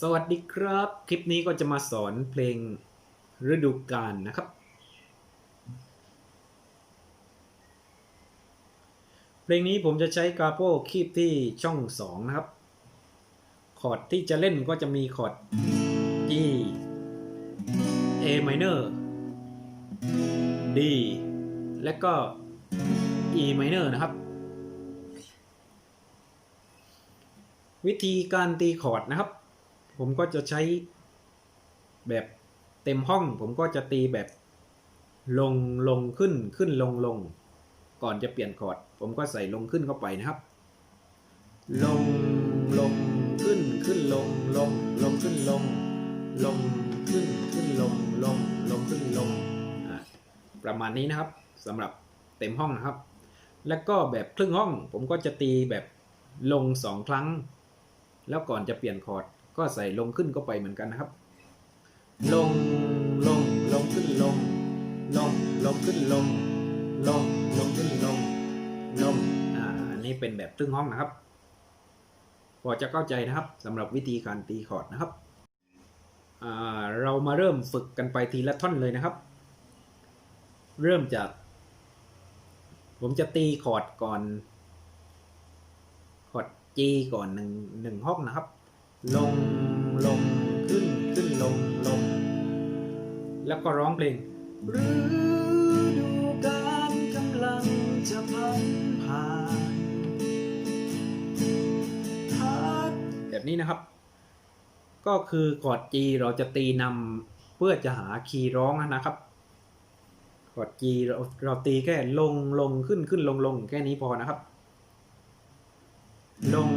สวัสดีครับ คลิปนี้ก็จะมาสอนเพลงฤดูกาลนะครับ เพลงนี้ผมจะใช้กาโปคีบที่ช่อง 2 นะครับ คอร์ดที่จะเล่นก็จะมีคอร์ด G A minor D และก็ E minor นะครับ วิธีการตีคอร์ดนะครับ ผมก็จะใช้แบบเต็มห้อง ผมก็จะตีแบบลงลงขึ้นขึ้นลงลง ก่อนจะเปลี่ยนคอร์ด ผมก็ใส่ลงขึ้นเข้าไปนะครับ ลงลงขึ้นขึ้นลงลงลงขึ้นลง ลงขึ้นขึ้นลงลงลงขึ้นลงประมาณนี้นะครับสำหรับเต็มห้องนะครับ แล้วก็แบบครึ่งห้อง ผมก็จะตีแบบลงสองครั้ง แล้วก่อนจะเปลี่ยนคอร์ดก็ใส่ลงขึ้นก็ไปเหมือนกันนะครับ ลงลงลงขึ้นลง ลงลงขึ้นลง ลงลงขึ้นลง ลงอ่าอันนี้เป็นแบบครึ่งห้องนะครับ พอจะเข้าใจนะครับสำหรับวิธีการตีคอร์ดนะครับอ่าเรามาเริ่มฝึกกันไปทีละท่อนเลยนะครับ เริ่มจาก ผมจะตีคอร์ดก่อน คอร์ด G ก่อนหนึ่งหนึ่งห้องนะครับ ลงลงขึ้นขึ้นลงลง แล้วก็ร้องเพลงฤดูกาลกำลังจะพันผ่านแบบนี้นะครับ ก็คือคอร์ด G เราจะตีนำเพื่อจะหาคีย์ร้องนะครับคอร์ด G เราเราตีแค่ลงลงขึ้นขึ้นลงลงแค่นี้พอนะครับ ลง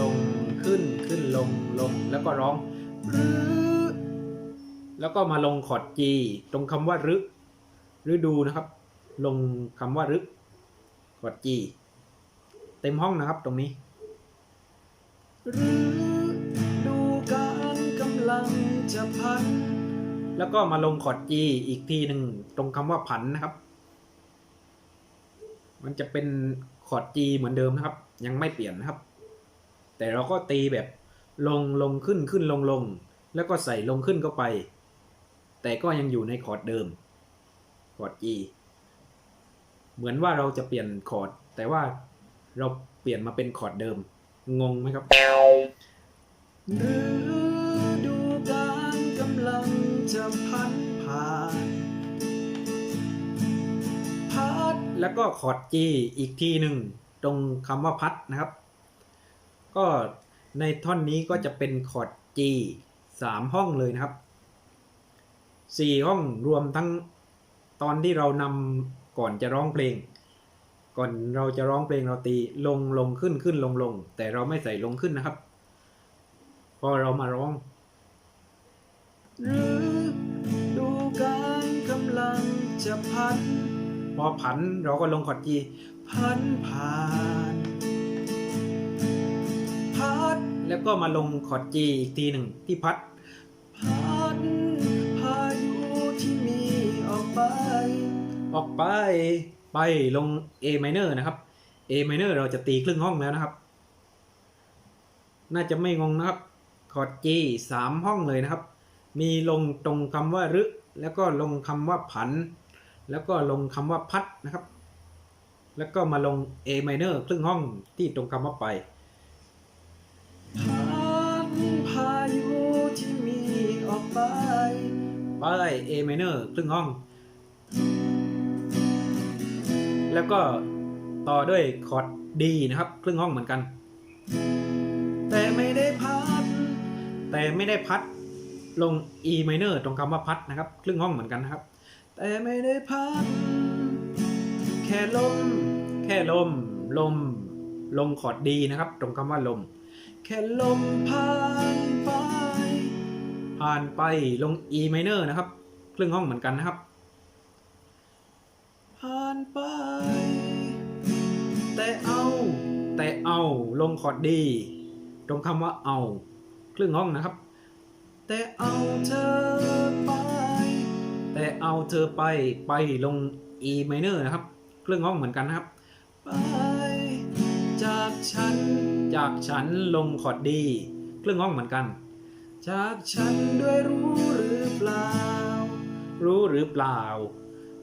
ลงขึ้นขึ้นลงลงแล้วก็ร้องฤแล้วก็มาลงคอร์ด G ตรงคำว่าฤฤดูนะครับ ลงคำว่าฤคอร์ด G เต็มห้องนะครับตรงนี้ฤดูกาลกำลังจะพันแล้วก็มาลงคอร์ด G อีกทีหนึ่งตรงคำว่าผันนะครับ มันจะเป็น คอร์ด G เหมือนเดิมนะครับ ยังไม่เปลี่ยนนะครับ แต่เราก็ตีแบบลงลงขึ้นขึ้นลงลง แล้วก็ใส่ลงขึ้นเข้าไป แต่ก็ยังอยู่ในคอร์ดเดิมคอร์ด G เหมือนว่าเราจะเปลี่ยนคอร์ด แต่ว่าเราเปลี่ยนมาเป็นคอร์ดเดิม งงไหมครับ แล้วก็คอร์ด G อีกทีหนึ่งตรงคำว่าพัดนะครับ ก็ในท่อนนี้ก็จะเป็นคอร์ด G สามห้องเลยนะครับสี่ห้องรวมทั้งตอนที่เรานำก่อนจะร้องเพลง ก่อนเราจะร้องเพลงเราตีลงลงขึ้นขึ้นลงลง แต่เราไม่ใส่ลงขึ้นนะครับ พอเรามาร้องฤดูกาลกำลังจะพัน พอผันเราก็ลงคอร์ด G พันผ่านพัดแล้วก็มาลงคอร์ด G อีกทีหนึ่งที่พัดพัดพายุที่มีออกไป ออกไปไปลง A minor นะครับ A minor เราจะตีครึ่งห้องแล้วนะครับ น่าจะไม่งงนะครับคอร์ด G สามห้องเลยนะครับ มีลงตรงคำว่ารึแล้วก็ลงคำว่าผัน แล้วก็ลงคำว่าพัดนะครับ แล้วก็มาลง A minor ครึ่งห้องที่ตรงคำว่าไปพัดพายุที่มีออกไป ไป A minor ครึ่งห้อง แล้วก็ต่อด้วยคอร์ด D นะครับ ครึ่งห้องเหมือนกัน แต่ไม่ได้พัด แต่ไม่ได้พัดลง E minor ตรงคำว่าพัดนะครับ ครึ่งห้องเหมือนกันนะครับ แต่ไม่ได้พัดแค่ลม แค่ลม ลม ลงคอร์ดดีนะครับ ตรงคำว่าลม แค่ลมผ่านไป ผ่านไปลง E minor นะครับ ครึ่งห้องเหมือนกันนะครับ ผ่านไป แต่เอา แต่เอา ลงคอร์ดดี ตรงคำว่าเอา ครึ่งห้องนะครับ แต่เอาเธอไป แต่เอาเธอไปไปลง E minor นะครับ เครึ่องห้องเหมือนกันนะครับ ไป จากฉัน จากฉันลงคอร์ดดี เครึ่องห้องเหมือนกัน จากฉันด้วยรู้หรือเปล่า รู้หรือเปล่า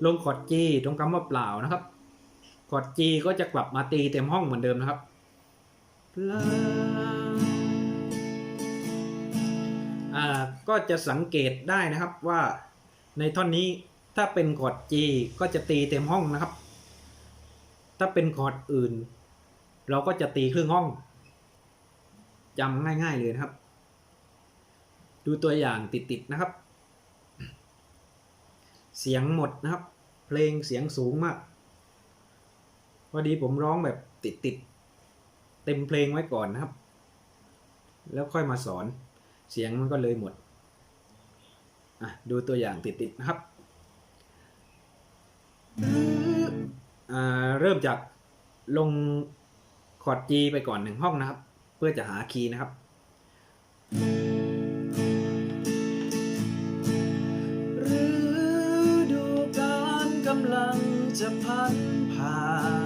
ลงคอร์ด G ตรงคำว่าเปล่านะครับคอร์ด G ก็จะกลับมาตีเต็มห้องเหมือนเดิมนะครับเปล่าอ่าก็จะสังเกตได้นะครับว่า ในท่อนนี้ถ้าเป็นคอร์ด G ก็จะตีเต็มห้องนะครับ ถ้าเป็นคอร์ดอื่น เราก็จะตีครึ่งห้องจำง่ายๆเลยนะครับ ดูตัวอย่างติดๆนะครับ เสียงหมดนะครับ เพลงเสียงสูงมากพอดีผมร้องแบบติดๆเต็มเพลงไว้ก่อนนะครับ แล้วค่อยมาสอนเสียงมันก็เลยหมด ดูตัวอย่างติดๆนะครับ เริ่มจากลงคอร์ด G ไปก่อนหนึ่งห้องนะครับ เพื่อจะหาคีย์นะครับ ฤดูกาลกำลังจะพันผ่าน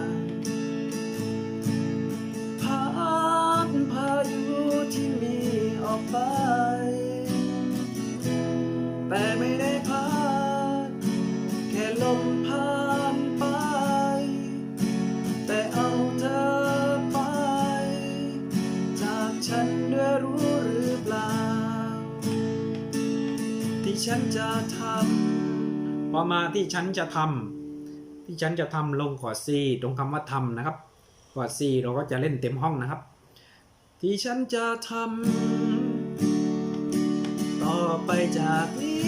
จะทพอมาที่ฉันจะทำที่ฉันจะทำลงคอร์ด C ตรงคำว่าทำนะครับคอร์ด C เราก็จะเล่นเต็มห้องนะครับ ที่ฉันจะทำต่อไปจากนี้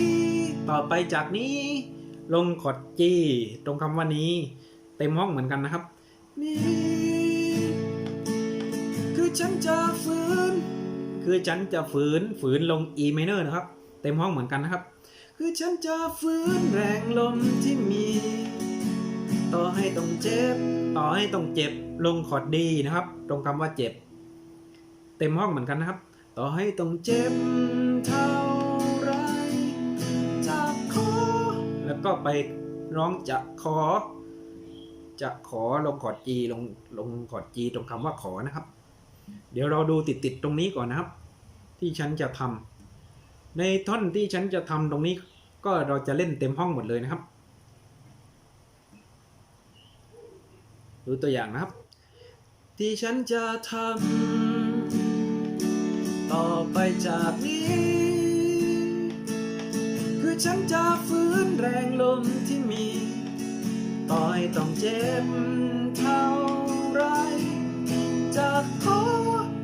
ต่อไปจากนี้ ลงคอร์ด G ตรงคำว่านี้ เต็มห้องเหมือนกันนะครับนี่คือฉันจะฝืน คือฉันจะฝืนฝืนลง E minor นะครับ เต็มห้องเหมือนกันนะครับ คือฉันจะฝืนแรงลมที่มี ต่อให้ต้องเจ็บ ต่อให้ต้องเจ็บ ลงคอร์ด D นะครับ ตรงคำว่าเจ็บ เต็มห้องเหมือนกันนะครับ ต่อให้ต้องเจ็บเท่าไรจากขอ แล้วก็ไปร้องจะขอ จะขอลงคอร์ด G ลงลงคอร์ด G ตรงคำว่าขอนะครับ เดี๋ยวเราดูติดติดๆตรงนี้ก่อนนะครับ ที่ฉันจะทำในท่อนที่ฉันจะทำตรงนี้ ก็เราจะเล่นเต็มห้องหมดเลยนะครับ ดูตัวอย่างนะครับ ที่ฉันจะทำต่อไปจากนี้ คือฉันจะฝืนแรงลมที่มี ต่อให้ต้องเจ็บเท่าไรจะขอ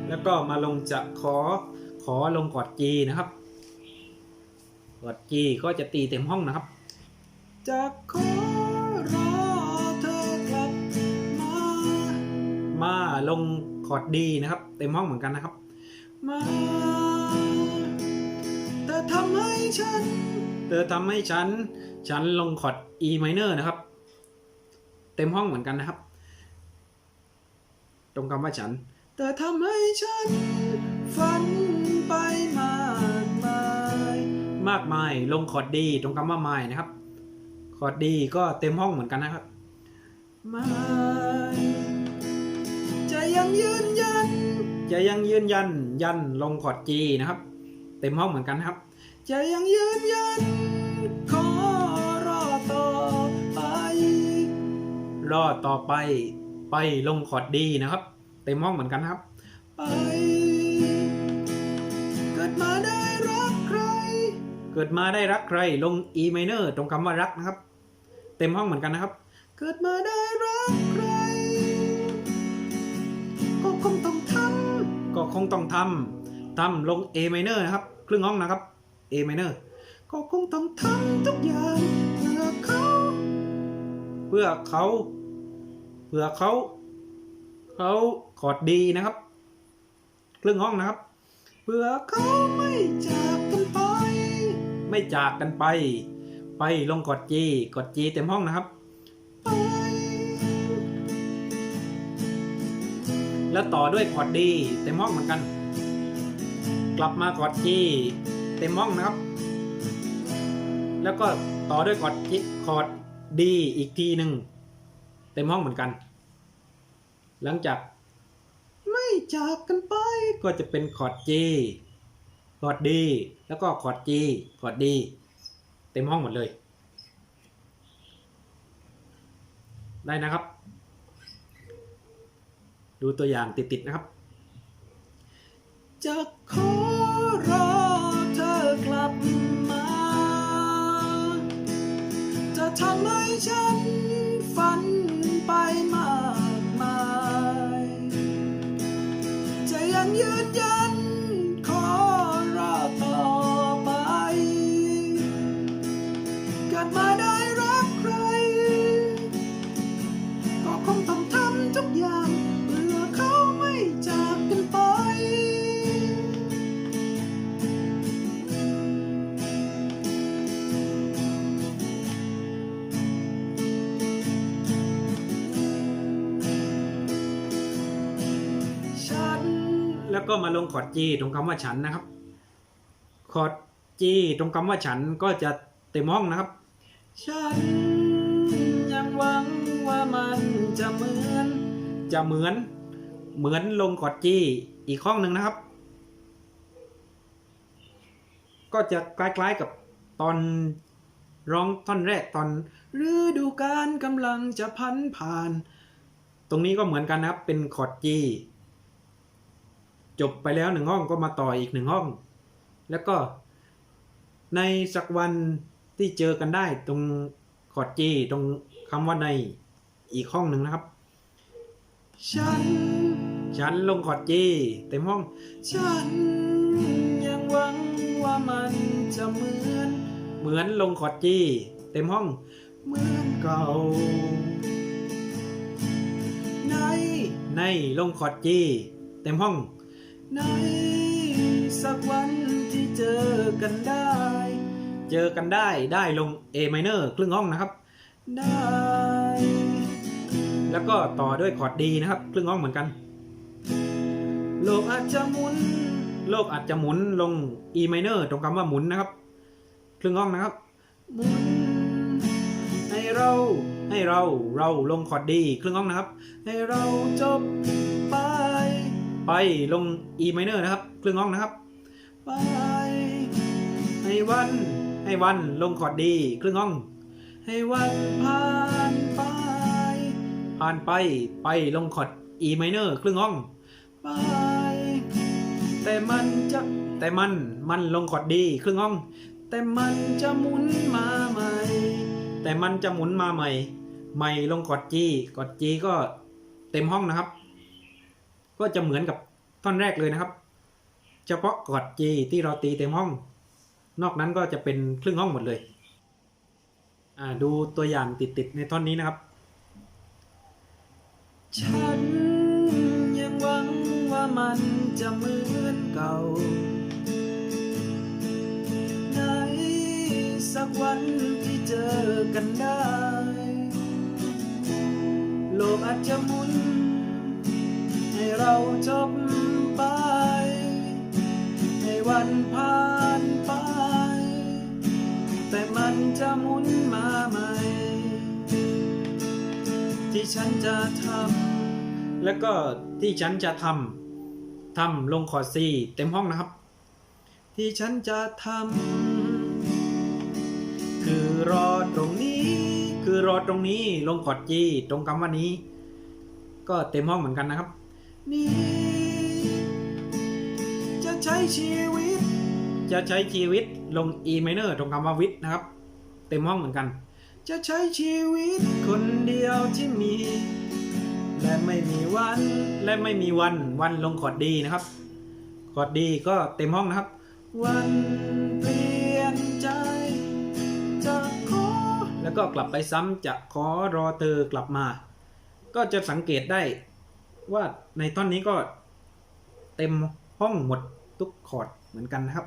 แล้วก็มาลงจะขอขอลงคอร์ด G นะครับ คอร์ด G ก็จะตีเต็มห้องนะครับ จะขอรอเธอกลับมา มาลงคอร์ด D นะครับ เต็มห้องเหมือนกันนะครับ มาแต่ทำให้ฉัน เธอทำให้ฉัน ฉันลงคอร์ด E minor นะครับ เต็มห้องเหมือนกันนะครับ ตรงคำว่าฉันแต่ทำให้ฉัน ฝันไปมา มากมาย ลงคอร์ด D ตรงคำว่า my นะครับ คอร์ด D ก็เต็มห้องเหมือนกันนะครับไม่จะยังยืนยัน จะยังยืนยัน ยันลงคอร์ด G นะครับ เต็มห้องเหมือนกันครับ จะยังยืนยันขอรอต่อไป รอต่อไป ไปลงคอร์ด D นะครับ เต็มห้องเหมือนกันครับ ไป เกิดมาได้ เกิดมาได้รักใครลง E minor ตรงคำว่ารักนะครับ เต็มห้องเหมือนกันนะครับ เกิดมาได้รักใคร ก็คงต้องทำก็คงต้องทำทำลง A minor นะครับ ครึ่งห้องนะครับ A minor ก็คงต้องทำทุกอย่างเพื่อเขา เพื่อเขาเพื่อเขาเขาคอร์ดดีนะครับ ครึ่งห้องนะครับ เพื่อเขาไม่จาก ไม่จากกันไป ไปลงกด G กด G เต็มห้องนะครับ แล้วต่อด้วยคอร์ด D เต็มห้องเหมือนกัน กลับมากด G เต็มห้องนะครับ แล้วก็ต่อด้วยคอร์ด G คอร์ด D อีกทีหนึ่งเต็มห้องเหมือนกัน หลังจาก ไม่จากกันไปก็จะเป็นคอร์ด G คอร์ด D แล้วก็คอร์ด G คอร์ด D เต็มห้องหมดเลย ได้นะครับ ดูตัวอย่างติดๆนะครับ จะขอรอเธอกลับมา จะทำให้ฉันฝันไปมา มาลงคอร์ด G ตรงคำว่าฉันนะครับ คอร์ด G ตรงคำว่าฉันก็จะเต็มห้องนะครับ ฉันยังหวังว่ามันจะเหมือน จะเหมือน เหมือนลงคอร์ด G อีกห้องหนึ่งนะครับ ก็จะคล้ายๆกับตอนร้องท่อนแรกตอนฤดูกาลกำลังจะพันผ่าน ตรงนี้ก็เหมือนกันนะครับเป็นคอร์ด G จบไปแล้วหนึ่งห้องก็มาต่ออีกหนึ่งห้อง แล้วก็ในสักวันที่เจอกันได้ตรงคอร์ด G ตรงคำว่าในอีกห้องหนึ่งนะครับ ฉัน ฉันลงคอร์ด G เต็มห้อง ฉันยังหวังว่ามันจะเหมือน เหมือนลงคอร์ด G เต็มห้อง เหมือนเก่า ในในลงคอร์ด G เต็มห้อง ในสักวันที่เจอกันได้ เจอกันได้ได้ลง A minor ครึ่งห้องนะครับ ได้ แล้วก็ต่อด้วยคอร์ด D นะครับ ครึ่งห้องเหมือนกัน โลกอาจจะหมุน โลกอาจจะหมุนลง E minor ตรงคำว่าหมุนนะครับ ครึ่งห้องนะครับหมุนให้เราให้เราเราลงคอร์ด D ครึ่งห้องนะครับ ให้เราจบไป ไปลง E minor นะครับครึ่งห้องนะครับ ไปให้วันให้วันลงคอร์ด D ครึ่งห้อง ให้วันผ่านไปผ่านไปไปลงคอร์ด E minor ครึ่งห้อง ไป แต่มันจะแต่มันมันลงคอร์ด D ครึ่งห้อง แต่มันจะหมุนมาใหม่ แต่มันจะหมุนมาใหม่ ใหม่ลงกด G กด G ก็เต็มห้องนะครับ ก็จะเหมือนกับท่อนแรกเลยนะครับ เฉพาะกอด G ที่เราตีเต็มห้อง นอกนั้นก็จะเป็นครึ่งห้องหมดเลยอ่าดูตัวอย่างติดๆในท่อนนี้นะครับ ฉันยังหวังว่ามันจะเหมือนเก่าในสักวันที่เจอกันได้ โลกอาจจะหมุน เราจบไปให้วันผ่านไป แต่มันจะหมุนมาใหม่ ที่ฉันจะทำแล้วก็ที่ฉันจะทำทำลงคอร์ด C เต็มห้องนะครับ ที่ฉันจะทำคือรอตรงนี้ คือรอตรงนี้ลงคอร์ด G ตรงคำว่านี้ ก็เต็มห้องเหมือนกันนะครับ นี้ จะใช้ชีวิต จะใช้ชีวิตลง E minor ตรงคำว่าวิทย์นะครับ เต็มห้องเหมือนกัน จะใช้ชีวิตคนเดียวที่มี และไม่มีวัน และไม่มีวัน วันลงคอร์ดดีนะครับ คอร์ดดีก็เต็มห้องนะครับ วันเปลี่ยนใจจะขอแล้วก็กลับไปซ้ำจะขอรอเธอกลับมา ก็จะสังเกตได้ ว่าในท่อนนี้ก็เต็มห้องหมดทุกคอร์ดเหมือนกันนะครับ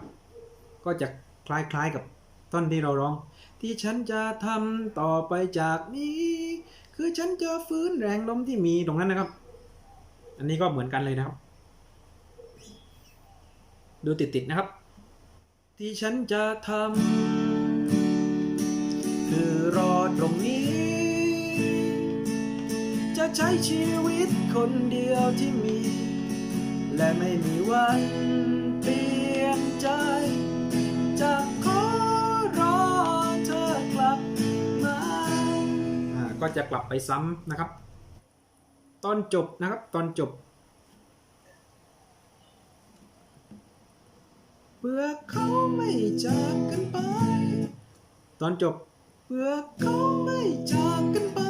ก็จะคล้ายๆกับท่อนที่เราร้อง ที่ฉันจะทำต่อไปจากนี้ คือฉันจะฟื้นแรงลมที่มีมีตรงนั้นนะครับ อันนี้ก็เหมือนกันเลยนะครับ ดูติดๆนะครับ ที่ฉันจะทำคือรอตรงนี้ จะใช้ชีวิตคนเดียวที่มี และไม่มีวันเปลี่ยนใจ จะขอรอเธอกลับมาอ่าก็จะกลับไปซ้ำนะครับ ตอนจบนะครับตอนจบ เพื่อเขาไม่จากกันไป ตอนจบ เพื่อเขาไม่จากกันไป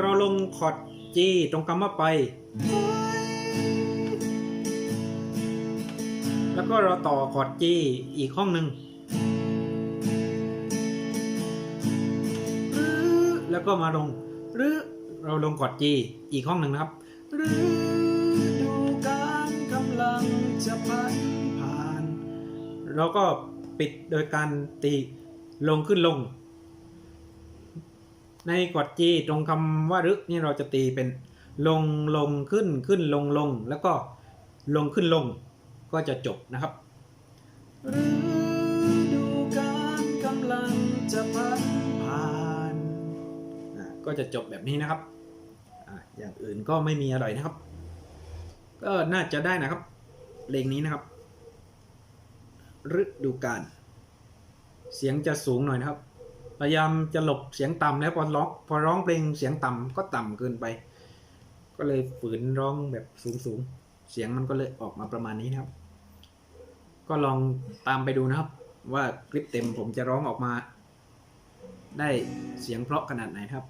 เราลงคอร์ด G ตรงคำว่าไป แล้วก็เราต่อคอร์ด G อีกห้องหนึ่งแล้วก็มาลงหรือเราลงคอร์ด G อีกห้องหนึ่งนะครับหรือดูการกำลังจะพันผ่าน เราก็ปิดโดยการตีลงขึ้นลง ในกอดจีตรงคำว่ารึนี่เราจะตีเป็นลงลงขึ้นขึ้นลงลงแล้วก็ลงขึ้นลงก็จะจบนะครับหรือดูการกำลังจะพันผ่านอ่าก็จะจบแบบนี้นะครับอาอย่างอื่นก็ไม่มีอะไรนะครับ ก็น่าจะได้นะครับเพลงนี้นะครับฤดูกาลเสียงจะสูงหน่อยนะครับ พยายามจะหลบเสียงต่ำแล้วพอร้องพอร้องเพลงเสียงต่ำก็ต่ำเกินไป ก็เลยฝืนร้องแบบสูงสูงๆเสียงมันก็เลยออกมาประมาณนี้นะครับ ก็ลองตามไปดูนะครับ ว่าคลิปเต็มผมจะร้องออกมา ได้เสียงเพราะขนาดไหนครับ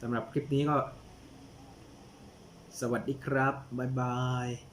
สำหรับคลิปนี้ก็ สวัสดีครับ บ๊ายบาย